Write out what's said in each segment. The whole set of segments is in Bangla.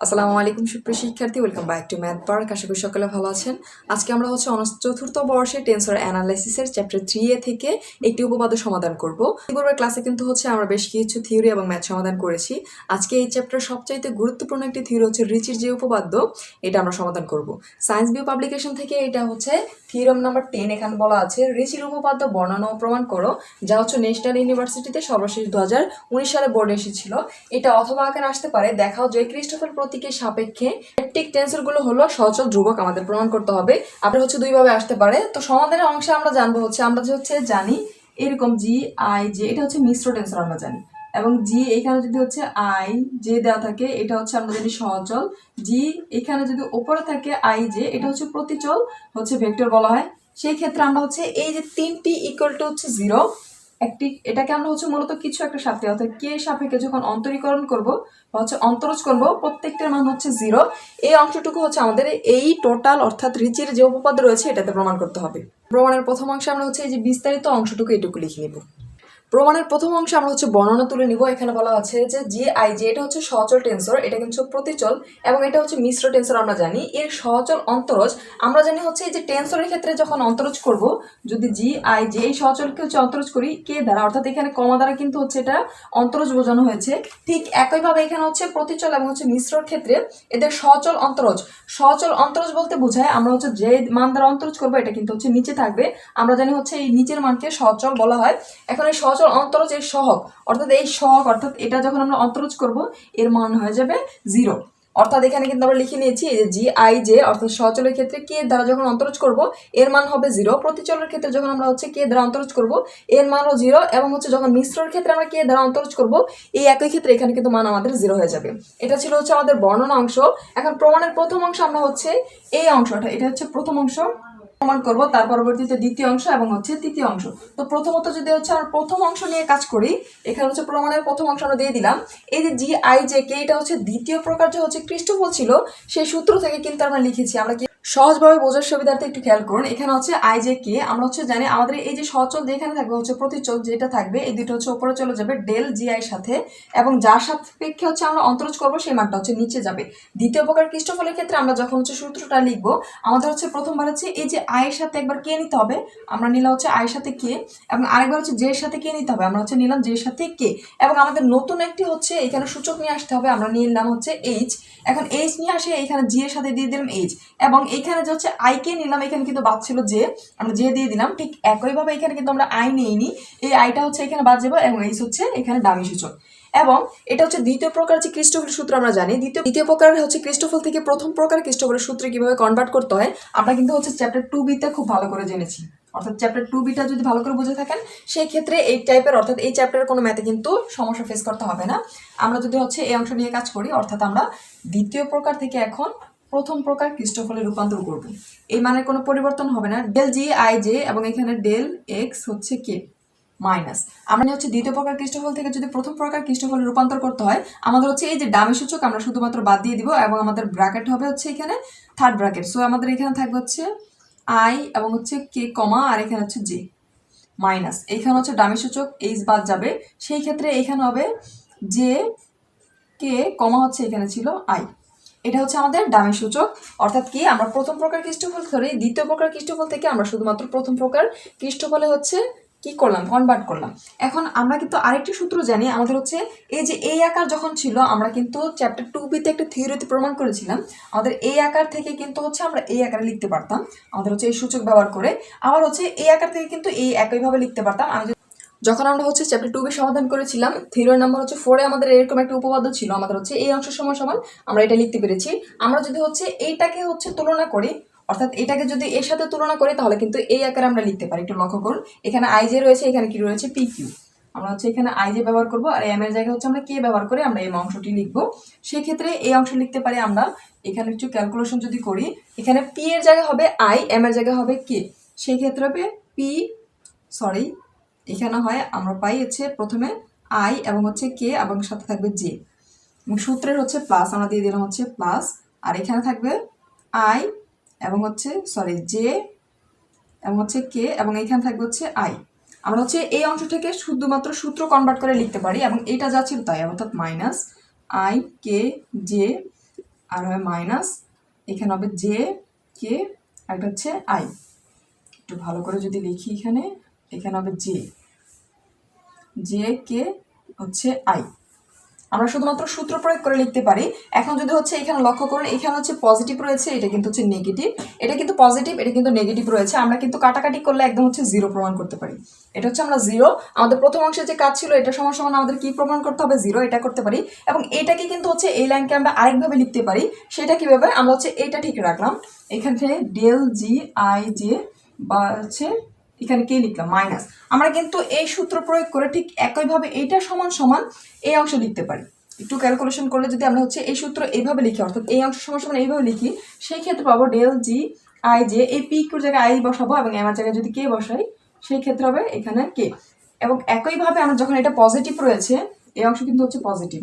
আসসালামু আলাইকুম সুপ্রিয় শিক্ষার্থী welcome back to math park আশা করি সকলে ভালো আছেন। আজকে আমরা হচ্ছে অনার্স চতুর্থ বর্ষে টেন্সর অ্যানালাইসিসের চ্যাপ্টার থ্রি এ থেকে একটি উপপাদ্য সমাধান করব। পূর্বের ক্লাসে কিন্তু হচ্ছে আমরা বেশ কিছু থিওরি এবং ম্যাথ সমাধান করেছি। আজকে এই চ্যাপ্টার সবচাইতে গুরুত্বপূর্ণ একটি থিওরি হচ্ছে রিচির যে উপপাদ্য, এটা আমরা সমাধান করব। সায়েন্স বিউ পাবলিকেশন থেকে এটা হচ্ছে থিওরম নাম্বার টেন এখানে বলা আছে, রিচির উপপাদ্য বর্ণনা ও প্রমাণ করো, যা হচ্ছে ন্যাশনাল ইউনিভার্সিটিতে সর্বশেষ দু হাজার উনিশ সালে বোর্ডে এসেছিল। এটা অথবা আকারে আসতে পারে, দেখাও যে ক্রিস্টোফার প্রতীকের সাপেক্ষে টেকটিক টেন্সরগুলো হলো সচল ধ্রুবক আমাদের প্রমাণ করতে হবে। আপনার হচ্ছে দুইভাবে আসতে পারে। তো সমাধানের অংশে আমরা জানব হচ্ছে, আমরা যে হচ্ছে জানি এরকম জি আই জে এটা হচ্ছে মিশ্র টেন্সর আমরা জানি। এবং জি এখানে যদি হচ্ছে আই জে দেওয়া থাকে, এটা হচ্ছে আমরা জানি সহচল জি এখানে যদি ওপরে থাকে আই জে এটা হচ্ছে প্রতিচল, হচ্ছে ভেক্টর বলা হয়। সেই ক্ষেত্রে আমরা হচ্ছে এই যে তিনটি ইকুয়াল টু হচ্ছে জিরো একটি, এটাকে আমরা হচ্ছে মূলত কিছু একটা সাথে অর্থাৎ কে সাপেক্ষে যখন অন্তরীকরণ করব বা হচ্ছে অন্তরজ করব, প্রত্যেকটার মান হচ্ছে জিরো এই অংশটুকু হচ্ছে আমাদের এই টোটাল অর্থাৎ রিচের যে উপপাদ্য রয়েছে, এটাতে প্রমাণ করতে হবে। প্রমাণের প্রথম অংশে আমরা হচ্ছে এই যে বিস্তারিত অংশটুকু এটুকু লিখে নিব। প্রমাণের প্রথম অংশে আমরা হচ্ছে বর্ণনা তুলে নিব। এখানে বলা আছে যে জি আই যে এটা হচ্ছে সচল টেন্সর এটা কিন্তু প্রতিচল এবং এটা হচ্ছে মিশ্র টেন্সর আমরা জানি। এর সচল অন্তরজ আমরা জানি হচ্ছে এই যে টেন্সরের ক্ষেত্রে যখন অন্তরজ করব, যদি জি আই যে এই সচলকে হচ্ছে অন্তরজ করি, কে দ্বারা? অর্থাৎ এখানে কমা দ্বারা কিন্তু হচ্ছে এটা অন্তরজ বোঝানো হয়েছে। ঠিক একইভাবে এখানে হচ্ছে প্রতিচল এবং হচ্ছে মিশ্রর ক্ষেত্রে এদের সচল অন্তরজ। সচল অন্তরজ বলতে বোঝায় আমরা হচ্ছে যে মান দ্বারা অন্তরজ করব, এটা কিন্তু হচ্ছে নিচে থাকবে। আমরা জানি হচ্ছে এই নিচের মানকে সচল বলা হয়। এখন এই অন্তরজ এর সহক অর্থাৎ এই সহক অর্থাৎ এটা যখন আমরা অন্তরজ করব, এর মান হয়ে যাবে জিরো। অর্থাৎ এখানে কিন্তু আমরা লিখে নিয়েছি যে জি, আই, জে, অর্থাৎ সচলের ক্ষেত্রে কে দ্বারা যখন অন্তরজ করব, এর মান হবে জিরো। প্রতিচলের ক্ষেত্রে যখন আমরা হচ্ছে কে দ্বারা অন্তরজ করব, এর মানও জিরো এবং হচ্ছে যখন মিশ্রর ক্ষেত্রে আমরা কে দ্বারা অন্তরজ করব, এই একই ক্ষেত্রে এখানে কিন্তু মান আমাদের জিরো হয়ে যাবে। এটা ছিল হচ্ছে আমাদের বর্ণনা অংশ। এখন প্রমাণের প্রথম অংশ আমরা হচ্ছে এই অংশটা, এটা হচ্ছে প্রথম অংশ। প্রমাণ করব, তার পরবর্তীতে দ্বিতীয় অংশ এবং হচ্ছে তৃতীয় অংশ। তো প্রথমত যদি হচ্ছে আমরা প্রথম অংশ নিয়ে কাজ করি, এখানে হচ্ছে প্রমাণের প্রথম অংশ আমরা দিয়ে দিলাম। এই যে জি আই জে কে এটা হচ্ছে দ্বিতীয় প্রকার যে হচ্ছে খ্রিস্টফল ছিল, সেই সূত্র থেকে কিন্তু আমরা লিখেছি। আমরা কি সহজভাবে বোঝার সুবিধার্থে একটু খেয়াল করুন। এখানে হচ্ছে আই জে কে আমরা হচ্ছে জানি আমাদের এই যে সচল যেখানে থাকবে, হচ্ছে প্রতিচল যেটা থাকবে, এই দুটো হচ্ছে উপরে চলে যাবে ডেল জি আই সাথে এবং যার সাপেক্ষে হচ্ছে আমরা অন্তরজ করব সেই মানটা হচ্ছে নিচে যাবে। দ্বিতীয় প্রকার খ্রিস্টফলের ক্ষেত্রে আমরা যখন হচ্ছে সূত্রটা লিখব, আমাদের হচ্ছে প্রথমবার হচ্ছে এই যে আয়ের সাথে একবার কে নিতে হবে, আমরা নিলাম হচ্ছে আয়ের সাথে কে এবং আরেকবার হচ্ছে জের সাথে কে নিতে হবে, আমরা হচ্ছে নিলাম জের সাথে কে এবং আমাদের নতুন একটি হচ্ছে এখানে সূচক নিয়ে আসতে হবে, আমরা নিয়ে নিলাম হচ্ছে এইচ এখন এইচ নিয়ে আসে, এখানে জি এর সাথে দিয়ে দিলাম এইচ এবং এখানে যে হচ্ছে আই কে নিলাম, এখানে কিন্তু বাদ ছিল যে আমরা যে দিয়ে দিলাম। ঠিক একইভাবে এখানে কিন্তু আমরা আই নিইনি। এই আইটা হচ্ছে এখানে বাদ যাব এবং এইচ হচ্ছে এখানে দামি সূচক। এবং এটা হচ্ছে দ্বিতীয় প্রকার যে ক্রিস্টোফল সূত্র আমরা জানি, দ্বিতীয় দ্বিতীয় প্রকার হচ্ছে ক্রিস্টোফল থেকে প্রথম প্রকার ক্রিস্টোফলের সূত্রে কীভাবে কনভার্ট করতে হয়, আমরা কিন্তু হচ্ছে চ্যাপ্টার টু বিতে খুব ভালো করে জেনেছি। অর্থাৎ চ্যাপ্টার টু বিটা যদি ভালো করে বুঝে থাকেন, সেই ক্ষেত্রে এই টাইপের অর্থাৎ এই চ্যাপ্টারের কোনো ম্যাথে কিন্তু সমস্যা ফেস করতে হবে না। আমরা যদি হচ্ছে এই অংশ নিয়ে কাজ করি, অর্থাৎ আমরা দ্বিতীয় প্রকার থেকে এখন প্রথম প্রকার ক্রিস্টোফলে রূপান্তর করব। এই মানের কোনো পরিবর্তন হবে না। ডেল জি, আই জে এবং এখানে ডেল এক্স হচ্ছে কে? মাইনাস। আমরা হচ্ছে দ্বিতীয় প্রকার খ্রিস্টফল থেকে যদি প্রথম প্রকার খ্রিস্টফলে রূপান্তর করতে হয়, আমাদের হচ্ছে এই যে ডামি সূচক আমরা শুধুমাত্র বাদ দিয়ে দিব এবং আমাদের ব্র্যাকেট হবে হচ্ছে এখানে থার্ড ব্র্যাকেট। সো আমাদের এখানে থাকবে হচ্ছে আই এবং হচ্ছে কে কমা আর এখানে হচ্ছে জে মাইনাস। এইখানে হচ্ছে ডামি সূচক এইচ বাদ যাবে। সেই ক্ষেত্রে এইখানে হবে যে কে কমা হচ্ছে এখানে ছিল আই। এটা হচ্ছে আমাদের ডামি সূচক। অর্থাৎ কি? আমরা প্রথম প্রকার খ্রিস্টফল ধরে, দ্বিতীয় প্রকার খ্রিস্টফল থেকে আমরা শুধুমাত্র প্রথম প্রকার খ্রিস্টফলে হচ্ছে কি করলাম? কনভার্ট করলাম। এখন আমরা কিন্তু আরেকটি সূত্র জানি, আমাদের হচ্ছে এই যে এই আকার যখন ছিল, আমরা কিন্তু চ্যাপ্টার টু বিতে একটা থিওরিতে প্রমাণ করেছিলাম। আমাদের এই আকার থেকে কিন্তু হচ্ছে আমরা এই আকারে লিখতে পারতাম। আমাদের হচ্ছে এই সূচক ব্যবহার করে। আবার হচ্ছে এই আকার থেকে কিন্তু এই একইভাবে লিখতে পারতাম। আমি যখন আমরা হচ্ছে চ্যাপ্টার টু সমাধান করেছিলাম থিওরির নাম্বার হচ্ছে ফোরে আমাদের এরকম একটা উপপাদ্য ছিল, আমাদের হচ্ছে এই অংশ সমান সমান, আমরা এটা লিখতে পেরেছি। আমরা যদি হচ্ছে এইটাকে হচ্ছে তুলনা করি, অর্থাৎ এটাকে যদি এর সাথে তুলনা করি, তাহলে কিন্তু এই আকারে আমরা লিখতে পারি। একটু লক্ষ্য করুন, এখানে আই জে রয়েছে, এখানে কি রয়েছে? পি কিউ আমরা হচ্ছে এখানে আই জে ব্যবহার করব, আর এম এর জায়গায় হচ্ছে আমরা কে ব্যবহার করে আমরা এই অংশটি লিখব। সেক্ষেত্রে এই অংশ লিখতে পারি আমরা, এখানে একটু ক্যালকুলেশন যদি করি, এখানে পি এর জায়গায় হবে আই এম এর জায়গায় হবে কে সেই ক্ষেত্রে হবে পি সরি এখানে হয়, আমরা পাই হচ্ছে প্রথমে আই এবং হচ্ছে কে এবং সাথে থাকবে জে এবং সূত্রের হচ্ছে প্লাস আমরা দিয়ে দিলাম হচ্ছে প্লাস আর এখানে থাকবে আই এবং হচ্ছে সরি জে এবং হচ্ছে কে এবং এইখানে থাকবে হচ্ছে আই আমরা হচ্ছে এই অংশ থেকে শুধুমাত্র সূত্র কনভার্ট করে লিখতে পারি এবং এটা যা ছিল তাই, অর্থাৎ minus I K J R হবে মাইনাস এখানে হবে জে কে আর একটা হচ্ছে আই একটু ভালো করে যদি লিখি এখানে। এখানে হবে জে জে কে হচ্ছে আই আমরা শুধুমাত্র সূত্র প্রয়োগ করে লিখতে পারি। এখন যদি হচ্ছে এখানে লক্ষ্য করুন, এখানে হচ্ছে পজিটিভ রয়েছে, এটা কিন্তু হচ্ছে নেগেটিভ এটা কিন্তু পজিটিভ এটা কিন্তু নেগেটিভ রয়েছে। আমরা কিন্তু কাটাকাটি করলে একদম হচ্ছে জিরো প্রমাণ করতে পারি। এটা হচ্ছে আমরা জিরো আমাদের প্রথম অংশে যে কাজ ছিল, এটা সমান সমান আমাদের কি প্রমাণ করতে হবে? জিরো এটা করতে পারি। এবং এটাকে কিন্তু হচ্ছে এই লাইনকে আমরা আরেকভাবে লিখতে পারি। সেটা কীভাবে? আমরা হচ্ছে এইটা ঠিক রাখলাম। এখান থেকে ডেল জি আই জে বা হচ্ছে এখানে কে লিখলাম? মাইনাস। আমরা কিন্তু এই সূত্র প্রয়োগ করে ঠিক একইভাবে এইটা সমান সমান এই অংশ লিখতে পারি। একটু ক্যালকুলেশন করলে যদি আমরা হচ্ছে এই সূত্র এইভাবে লিখি, অর্থাৎ এই অংশ সমান সমান এইভাবে লিখি, সেই ক্ষেত্রে পাবো ডেল জি আই জে এই পি কিউর জায়গায় আই বসাবো এবং এমার জায়গায় যদি কে বসাই, সেই ক্ষেত্রে হবে এখানে কে এবং একইভাবে আমরা যখন এটা পজিটিভ রয়েছে, এই অংশ কিন্তু হচ্ছে পজিটিভ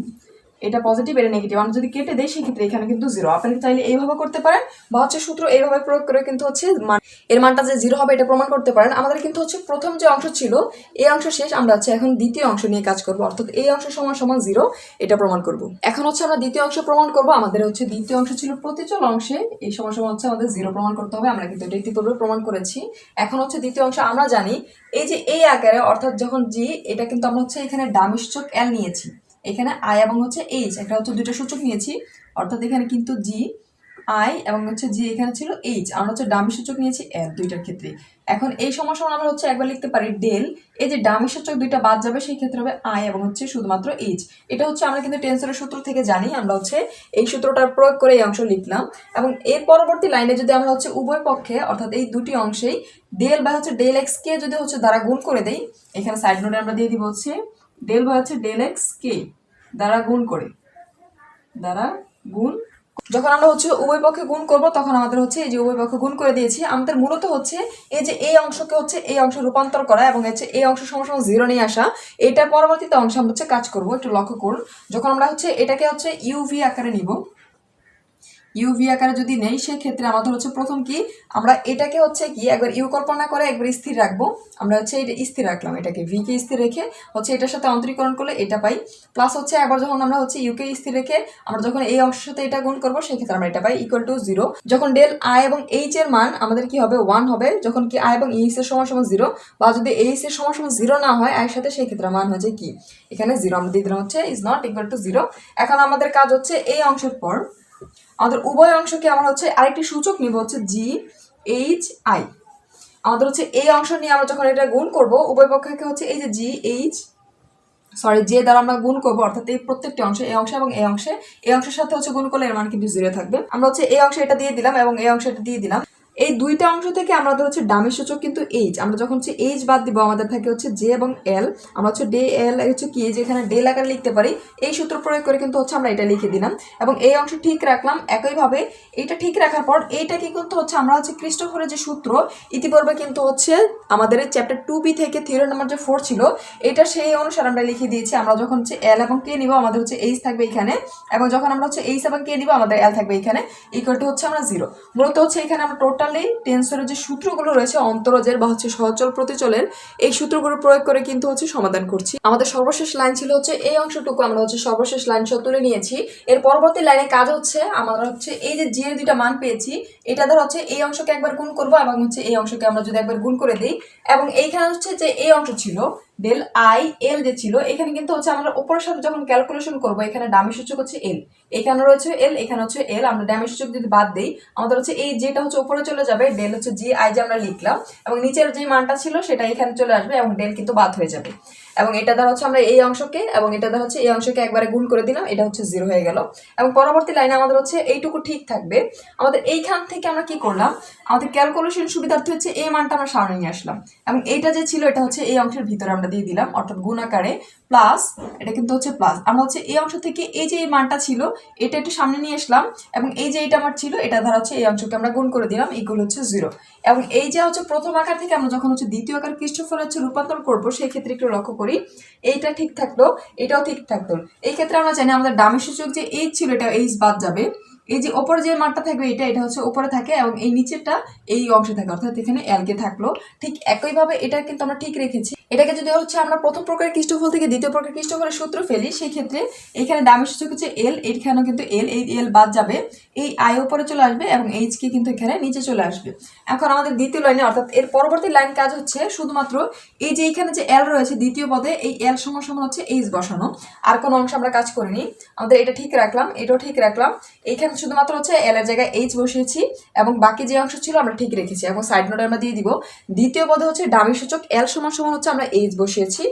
এটা পজিটিভ এটা নেগেটিভ আমরা যদি কেটে দেই, সেক্ষেত্রে এখানে কিন্তু জিরো আপনি চাইলে এইভাবে করতে পারেন বা হচ্ছে সূত্র এইভাবে প্রয়োগ করে কিন্তু হচ্ছে মান এর মানটা যে জিরো হবে এটা প্রমাণ করতে পারেন। আমাদের কিন্তু হচ্ছে প্রথম যে অংশ ছিল, এই অংশ শেষ, আমরা হচ্ছে এখন দ্বিতীয় অংশ নিয়ে কাজ করব। অর্থাৎ এই অংশ সমান সমান জিরো এটা প্রমাণ করব। এখন হচ্ছে আমরা দ্বিতীয় অংশ প্রমাণ করব। আমাদের হচ্ছে দ্বিতীয় অংশ ছিল প্রতিচল অংশে, এই সমান সমান হচ্ছে আমাদের জিরো প্রমাণ করতে হবে। আমরা কিন্তু এটা ইতিপূর্বে প্রমাণ করেছি। এখন হচ্ছে দ্বিতীয় অংশ আমরা জানি, এই যে এই আকারে, অর্থাৎ যখন জি এটা কিন্তু আমরা হচ্ছে এখানে ডামি সূচক এল নিয়েছি। এখানে আই এবং হচ্ছে এইচ একটা হচ্ছে দুটো সূচক নিয়েছি, অর্থাৎ এখানে কিন্তু জি আই এবং হচ্ছে জি এখানে ছিল এইচ আমরা হচ্ছে ডামি সূচক নিয়েছি এল দুইটার ক্ষেত্রে। এখন এই সমস্যা আমরা হচ্ছে একবার লিখতে পারি ডেল এই যে ডামি সূচক দুইটা বাদ যাবে, সেই ক্ষেত্রে হবে আই এবং হচ্ছে শুধুমাত্র এইচ এটা হচ্ছে আমরা কিন্তু টেন্সরের সূত্র থেকে জানি, আমরা হচ্ছে এই সূত্রটার প্রয়োগ করে এই অংশ লিখলাম। এবং এর পরবর্তী লাইনে যদি আমরা হচ্ছে উভয় পক্ষে, অর্থাৎ এই দুটি অংশেই ডেল বা হচ্ছে ডেল এক্স কে যদি হচ্ছে দ্বারা গুণ করে দেই, এখানে সাইড নোটে আমরা দিয়ে দিব হচ্ছে ডেল বা হচ্ছে ডেল এক্স কে দ্বারা গুণ করে, দ্বারা গুণ যখন আমরা হচ্ছে উভয় পক্ষে গুণ করব, তখন আমাদের হচ্ছে এই যে উভয় পক্ষে গুণ করে দিয়েছি, আমাদের মূলত হচ্ছে এই যে এই অংশকে হচ্ছে এই অংশ রূপান্তর করা এবং হচ্ছে এই অংশ সমসম জিরো নিয়ে আসা, এটার পরবর্তীতে অংশ আমরা হচ্ছে কাজ করব। একটু লক্ষ্য করুন, যখন আমরা হচ্ছে এটাকে হচ্ছে ইউভি আকারে নিব ইউভি আকারে যদি নেই, সেক্ষেত্রে আমাদের হচ্ছে প্রথম কি, আমরা এটাকে হচ্ছে কি, একবার ইউ কল্পনা করে একবার স্থির রাখব। আমরা হচ্ছে এটা স্থির রাখলাম, এটাকে ভিকে স্থির রেখে হচ্ছে এটার সাথে অন্তরীকরণ করলে এটা পাই। প্লাস হচ্ছে একবার যখন আমরা হচ্ছে ইউকে স্থির রেখে আমরা যখন এই অংশের সাথে এটা গুণ করব, সেক্ষেত্রে আমরা এটা পাই ইকুয়াল টু জিরো যখন ডেল আই এবং এইচ এর মান আমাদের কি হবে? ওয়ান হবে। যখন কি আই এবং এইচ এর সমান সমান জিরো বা যদি এইচ এর সমান সমান জিরো না হয় আয়ের সাথে সেই ক্ষেত্রে মান হচ্ছে কি? এখানে জিরো আমরা দিয়ে দিলাম হচ্ছে is not equal to zero এখন আমাদের কাজ হচ্ছে এই অংশের পর আমাদের উভয় অংশকে আমরা হচ্ছে আরেকটি সূচক নিব হচ্ছে জি এইচ আই আমাদের হচ্ছে এই অংশ নিয়ে আমরা যখন এটা গুণ করব, উভয় পক্ষকে হচ্ছে এই যে জি এইচ সরি যে দ্বারা আমরা গুণ করব, অর্থাৎ এই প্রত্যেকটি অংশ, এই অংশে এবং এই অংশে, এই অংশের সাথে হচ্ছে গুণ করলে এর মান কিন্তু জিরো থাকবে। আমরা হচ্ছে এই অংশে এটা দিয়ে দিলাম এবং এই অংশে এটা দিয়ে দিলাম। এই দুইটা অংশ থেকে আমাদের হচ্ছে ডামি সূচক কিন্তু এইচ আমরা যখন হচ্ছে এইচ বাদ দিব, আমাদের থাকে হচ্ছে জে এবং এল আমরা হচ্ছে ডে এল হচ্ছে কি যেখানে ডেল আকারে লিখতে পারি, এই সূত্র প্রয়োগ করে কিন্তু হচ্ছে আমরা এটা লিখে দিলাম। এবং এই অংশ ঠিক রাখলাম, একইভাবে এইটা ঠিক রাখার পর এইটাকে কিন্তু হচ্ছে আমরা হচ্ছে ক্রিস্টোফরের যে সূত্র, ইতিপূর্বে কিন্তু হচ্ছে আমাদের চ্যাপ্টার টু বি থেকে থিওরি নাম্বার যে ফোর ছিল, এটা সেই অনুসারে আমরা লিখে দিয়েছি। আমরা যখন হচ্ছে এল এবং কে নিব, আমাদের হচ্ছে এইচ থাকবে এখানে। এবং যখন আমরা হচ্ছে এইচ এবং কে নিব, আমাদের এল থাকবে এখানে। ইকুয়াল টু হচ্ছে আমরা জিরো মূলত হচ্ছে এখানে আমরা টোটালি টেন্সরের যে সূত্রগুলো রয়েছে, অন্তরজের বা হচ্ছে সহচল প্রতিচলের, এই সূত্রগুলো প্রয়োগ করে কিন্তু হচ্ছে সমাধান করছি। আমাদের সর্বশেষ লাইন ছিল হচ্ছে, এই অংশটুকু আমরা হচ্ছে সর্বশেষ লাইন সহ তুলে নিয়েছি। এর পরবর্তী লাইনে কাজ হচ্ছে, আমরা হচ্ছে এই যে জি এর দুইটা মান পেয়েছি, এটা ধর হচ্ছে এই অংশকে একবার গুণ করব এবং হচ্ছে এই অংশকে আমরা যদি একবার গুণ করে দিই, এবং এইখানে হচ্ছে যে এই অংশ ছিল ডেল আই এল যে ছিল, এখানে কিন্তু হচ্ছে আমরা ওপরের সাথে যখন ক্যালকুলেশন করব, এখানে ডামি সূচক হচ্ছে এল এখানে রয়েছে এল এখানে হচ্ছে এল আমরা ডামি সূচক যদি বাদ দিই, আমাদের হচ্ছে এই যেটা হচ্ছে উপরে চলে যাবে ডেল হচ্ছে জি আই যে আমরা লিখলাম, এবং নিচের যে মানটা ছিল সেটা এখানে চলে আসবে, এবং ডেল কিন্তু বাদ হয়ে যাবে। এবং এটা দ্বারা হচ্ছে আমরা এই অংশকে, এবং এটা দ্বারা হচ্ছে এই অংশকে একবারে গুণ করে দিলাম, এটা হচ্ছে জিরো হয়ে গেল। এবং পরবর্তী লাইনে আমাদের হচ্ছে এইটুকু ঠিক থাকবে। আমাদের এইখান থেকে আমরা কি করলাম? আমাদের ক্যালকুলেশন সুবিধার্থে হচ্ছে এই মানটা আমরা সামনে নিয়ে আসলাম। এবং এইটা যে ছিল, এটা হচ্ছে এই অংশের ভিতরে আমরা দিয়ে দিলাম, অর্থাৎ গুণ আকারে প্লাস এটা কিন্তু হচ্ছে প্লাস আমরা হচ্ছে এই অংশ থেকে এই যে এই মানটা ছিল, এটা একটু সামনে নিয়ে আসলাম, এবং এই যে এটা আমার ছিল, এটা দ্বারা হচ্ছে এই অংশকে আমরা গুণ করে দিলাম ইকুয়াল হচ্ছে জিরো এবং এই যে হচ্ছে প্রথম আকার থেকে আমরা যখন হচ্ছে দ্বিতীয় আকার পৃষ্ঠফল হচ্ছে রূপান্তর করব সেই ক্ষেত্রে একটু লক্ষ্য করি। এইটা ঠিক থাকল, এটাও ঠিক থাকতো এই ক্ষেত্রে আমরা জানি আমাদের ডামি সূচক যে এইচ ছিল, এটা এইচ বাদ যাবে। এই যে ওপরে যে মানটা থাকবে, এটা এটা হচ্ছে উপরে থাকে এবং এই নিচেরটা এই অংশে থাকে। অর্থাৎ এখানে এলকে থাকল। ঠিক একইভাবে এটা কিন্তু আমরা ঠিক রেখেছি। এটাকে যদি হচ্ছে আমরা প্রথম প্রকারের কৃষ্ঠফল থেকে দ্বিতীয় প্রকার কৃষ্ঠফলের সূত্র ফেলি সেই ক্ষেত্রে এখানে দামের সূচক হচ্ছে এল এইখানেও কিন্তু এল এই এল বাদ যাবে। এই আই উপরে চলে আসবে এবং এইচ কে কিন্তু এখানে নিচে চলে আসবে। এখন আমাদের দ্বিতীয় লাইনে, অর্থাৎ এর পরবর্তী লাইন কাজ হচ্ছে শুধুমাত্র এই যে এখানে যে এল রয়েছে দ্বিতীয় পদে, এই এল সমান সমান হচ্ছে এইচ বসানো। আর কোনো অংশ আমরা কাজ করিনি। আমাদের এটা ঠিক রাখলাম, এটাও ঠিক রাখলাম। এইখানে শুধুমাত্র হচ্ছে এল এর জায়গায় এইচ বসিয়েছি এবং বাকি যে অংশ ছিল আমরা ঠিক রেখেছি। এবং সাইড নোট আমরা দিয়ে দিব। দ্বিতীয় পদে হচ্ছে ডামি সূচক এল সমান সমান হচ্ছে আমরা এইচ বসিয়েছি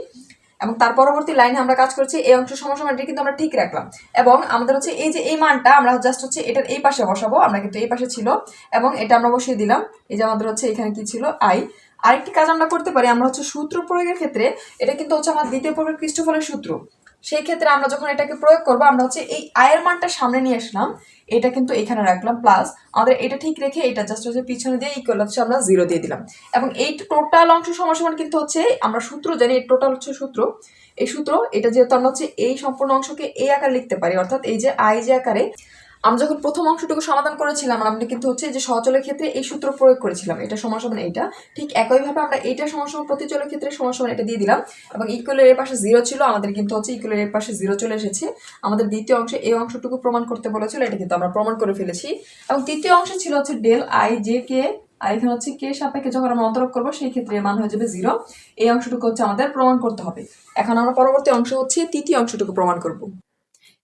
এবং তার পরবর্তী লাইনে আমরা কাজ করছি এই অংশ সমান সমান কিন্তু আমরা ঠিক রাখলাম। এবং আমাদের হচ্ছে এই যে এই মানটা আমরা জাস্ট হচ্ছে এটার এই পাশে বসাবো, আমরা কিন্তু এই পাশে ছিল এবং এটা আমরা বসিয়ে দিলাম। এই যে আমাদের হচ্ছে এখানে কি ছিল? আই আরেকটি কাজ আমরা করতে পারি, আমরা হচ্ছে সূত্র প্রয়োগের ক্ষেত্রে এটা কিন্তু হচ্ছে আমার দ্বিতীয় পর্বের খ্রিস্টফলের সূত্র। সেই ক্ষেত্রে আমরা যখন এটাকে প্রয়োগ করব, আমরা হচ্ছে এই আয়ের মানটা সামনে নিয়ে আসলাম। এটা কিন্তু এখানে রাখলাম প্লাস আমাদের এটা ঠিক রেখে এটা জাস্ট হচ্ছে পিছনে দিয়ে ইকুয়াল হচ্ছে আমরা জিরো দিয়ে দিলাম। এবং এই টোটাল অংশ সমান কিন্তু হচ্ছে, আমরা সূত্র জানি, এই টোটাল হচ্ছে সূত্র। এই সূত্র, এটা যেহেতু আমরা হচ্ছে এই সম্পূর্ণ অংশকে এই আকারে লিখতে পারি, অর্থাৎ এই যে আই যে আকারে আমরা যখন প্রথম অংশটুকু সমাধান করেছিলাম আমরা কিন্তু হচ্ছে যে সহচলের ক্ষেত্রে এই সূত্র প্রয়োগ করেছিলাম, এটা সমান সমান এইটা, ঠিক একইভাবে আমরা এইটা সমান সমান প্রতিচলের ক্ষেত্রে সমান সমান এটা দিয়ে দিলাম, এবং ইকুয়ালের এর পাশে জিরো ছিল, আমাদের কিন্তু হচ্ছে ইকুয়ালের এর পাশে জিরো চলে এসেছে, আমাদের দ্বিতীয় অংশে এই অংশটুকু প্রমাণ করতে বলেছিল, এটা কিন্তু আমরা প্রমাণ করে ফেলেছি, এবং তৃতীয় অংশে ছিল হচ্ছে del I J K R এখানে হচ্ছে কে সাপেক্ষে যখন আমরা অন্তরক করব, সেই ক্ষেত্রে মান হয়ে যাবে জিরো এই অংশটুকু হচ্ছে আমাদের প্রমাণ করতে হবে, এখন আমরা পরবর্তী অংশ হচ্ছে তৃতীয় অংশটুকু প্রমাণ করব।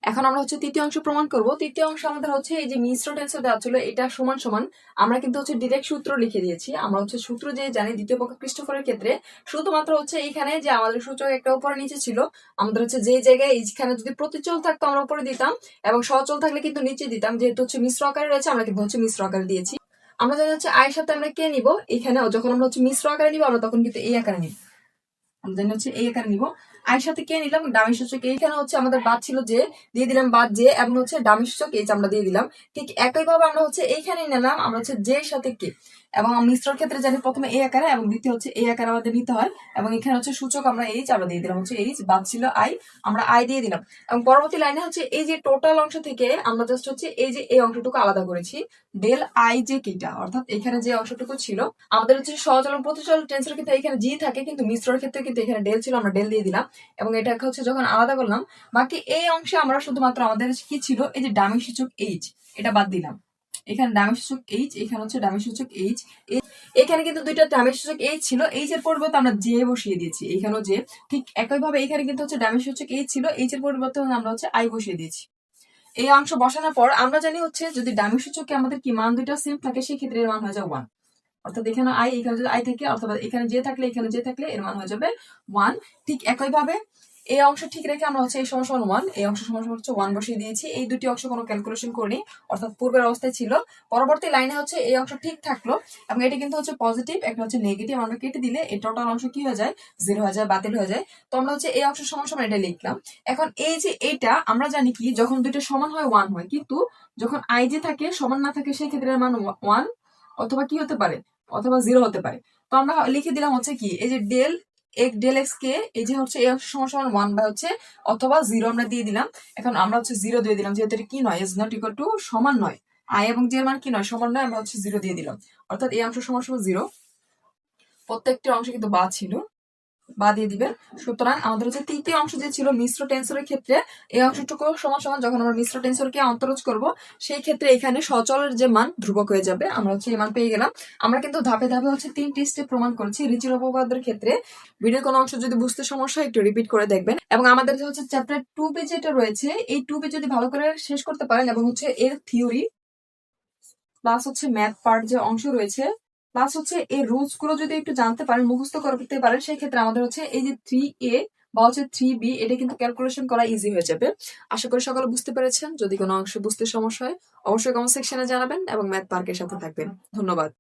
এখন আমরা হচ্ছে তৃতীয় অংশ প্রমাণ করব। তৃতীয় অংশ আমাদের হচ্ছে এই যে মিশ্র টেন্সর দেওয়া ছিল, এটা সমান সমান আমরা কিন্তু হচ্ছে ডিরেক্ট সূত্র লিখে দিয়েছি। আমরা হচ্ছে সূত্র যে জানি দ্বিতীয় পক্ষ খ্রিস্টফলের ক্ষেত্রে, শুধুমাত্র হচ্ছে এইখানে যে আমাদের সূচক একটা উপরে নিচে ছিল, আমাদের হচ্ছে যে জায়গায় এইখানে যদি প্রতিচল থাকতো আমরা উপরে দিতাম এবং সচল থাকলে কিন্তু নিচে দিতাম। যেহেতু হচ্ছে মিশ্র আকারে রয়েছে, আমরা কিন্তু হচ্ছে মিশ্র আকারে দিয়েছি। আমরা জানি হচ্ছে আয়ের সাথে আমরা কে নিব? এখানে যখন আমরা হচ্ছে মিশ্র আকারে নিব, আমরা তখন কিন্তু এই আকারে নিব। আমরা জানি হচ্ছে এই আকারে নিব। আয়ের সাথে কে নিলাম? ডামি সূচক এইখানে হচ্ছে আমাদের বাদ ছিল যে, দিয়ে দিলাম বাদ যে, এবং হচ্ছে ডামি সূচক যে আমরা দিয়ে দিলাম। ঠিক একইভাবে আমরা হচ্ছে এইখানে নিলাম, আমরা হচ্ছে যে সাথে কে। এবং মিশ্রর ক্ষেত্রে জানি প্রথমে এই আকারে এবং দ্বিতীয় হচ্ছে এই আকারে আমাদের নিতে হয় এবং এখানে হচ্ছে সূচক আমরা এইচ আমরা দিয়ে দিলাম হচ্ছে এইচ বাদ ছিল আই আমরা আই দিয়ে দিলাম। এবং পরবর্তী লাইনে হচ্ছে এই যে টোটাল অংশ থেকে আমরা জাস্ট হচ্ছে এই যে এই অংশটুকু আলাদা করেছি ডেল আই যে কিটা অর্থাৎ এখানে যে অংশটুকু ছিল, আমাদের হচ্ছে সহচলন প্রতিচল টেন্সের ক্ষেত্রে এখানে জি থাকে, কিন্তু মিশ্রর ক্ষেত্রে কিন্তু এখানে ডেল ছিল, আমরা ডেল দিয়ে দিলাম। এবং এটাকে হচ্ছে যখন আলাদা করলাম, বাকি এই অংশে আমরা শুধুমাত্র আমাদের কি ছিল? এই যে ডামি সূচক এইচ এটা বাদ দিলাম। এখানে ডামি সূচক এইচ এখানে হচ্ছে ডামি সূচক এইচ এখানে কিন্তু দুইটা ডামি সূচক এইচ ছিল। এইচ এর পরিবর্তে আমরা জে বসিয়ে দিয়েছি। এখানেও যে ঠিক একইভাবে এখানে কিন্তু হচ্ছে ডামি সূচক এইচ ছিল। এইচ এর পরিবর্তে আমরা হচ্ছে আই বসিয়ে দিয়েছি। এই অংশ বসানোর পর আমরা জানি হচ্ছে যদি ডামি সূচকে আমাদের কি মান দুইটা সেম থাকে সেই ক্ষেত্রে এর মান হয়ে যায় ওয়ান অর্থাৎ এখানে আই এখানে যদি আই থাকে অথবা এখানে যে থাকলে, এখানে যে থাকলে এর মান হয়ে যাবে ওয়ান ঠিক একইভাবে এই অংশ ঠিক রেখে আমরা হচ্ছে এই সমান সমান ওয়ান এই অংশ সমান সমান হচ্ছে ওয়ান বসিয়ে দিয়েছি। এই দুটি অংশ কোনো ক্যালকুলেশন করিনি, অর্থাৎ পূর্বের অবস্থায় ছিল। পরবর্তী লাইনে হচ্ছে এই অংশ ঠিক থাকল এবং এটি কিন্তু হচ্ছে পজিটিভ একটা হচ্ছে নেগেটিভ আমরা কেটে দিলে এই টোটাল অংশ কি হয়ে যায়? জিরো হয়ে যায়, বাতিল হয়ে যায়। তো আমরা হচ্ছে এই অংশ সমান সমান এটা লিখলাম। এখন এই যে এইটা আমরা জানি কি, যখন দুইটা সমান হয় ওয়ান হয়। কিন্তু যখন আই যে থাকে, সমান না থাকে সেই ক্ষেত্রে মান ওয়ান অথবা কি হতে পারে? অথবা জিরো হতে পারে। তো আমরা লিখে দিলাম হচ্ছে কি, এই যে ডেল এক ডেল এক্স কে এই যে হচ্ছে এক্স সমান সমান ওয়ান বাই হচ্ছে অথবা জিরো আমরা দিয়ে দিলাম। এখন আমরা হচ্ছে জিরো দিয়ে দিলাম, যেহেতু কি নয়? ইজ নট ইকুয়াল টু সমান নয়। আই এবং জে এর মান কি নয়? সমান নয়, আমরা হচ্ছে জিরো দিয়ে দিলাম। অর্থাৎ এই অংশ সমান সমান জিরো প্রত্যেকটি অংশ কিন্তু বা ছিল। বা দিয়ে দিবেন। সুতরাং আমাদের হচ্ছে তৃতীয় অংশ যে ছিল মিশ্র টেন্সরের ক্ষেত্রে, এই অংশটুকু সমান সমান যখন আমরা মিশ্র টেন্সরকে অন্তরজ করব, সেই ক্ষেত্রে এখানে সচলের যে মান ধ্রুবক হয়ে যাবে। আমরা হচ্ছে এই মান পেয়ে গেলাম। আমরা কিন্তু ধাপে ধাপে হচ্ছে তিনটি স্টেপ প্রমাণ করেছি রিচির উপপাদ্যের ক্ষেত্রে। ভিডিওর কোনো অংশ যদি বুঝতে সমস্যা একটু রিপিট করে দেখবেন। এবং আমাদের যে হচ্ছে চ্যাপ্টার টু পে যেটা রয়েছে, এই টু পে যদি ভালো করে শেষ করতে পারেন এবং হচ্ছে এর থিওরি প্লাস হচ্ছে ম্যাথ পার্ট যে অংশ রয়েছে প্লাস হচ্ছে এই রুলসগুলো যদি একটু জানতে পারেন, মুখস্থ করতে পারেন সেই ক্ষেত্রে আমাদের হচ্ছে এই যে থ্রি এ বা হচ্ছে থ্রি বি এটা কিন্তু ক্যালকুলেশন করা ইজি হয়ে যাবে। আশা করি সকলে বুঝতে পেরেছেন। যদি কোনো অংশ বুঝতে সমস্যা হয়, অবশ্যই কমেন্ট সেকশনে জানাবেন এবং ম্যাথ পার্কের সাথে থাকবেন। ধন্যবাদ।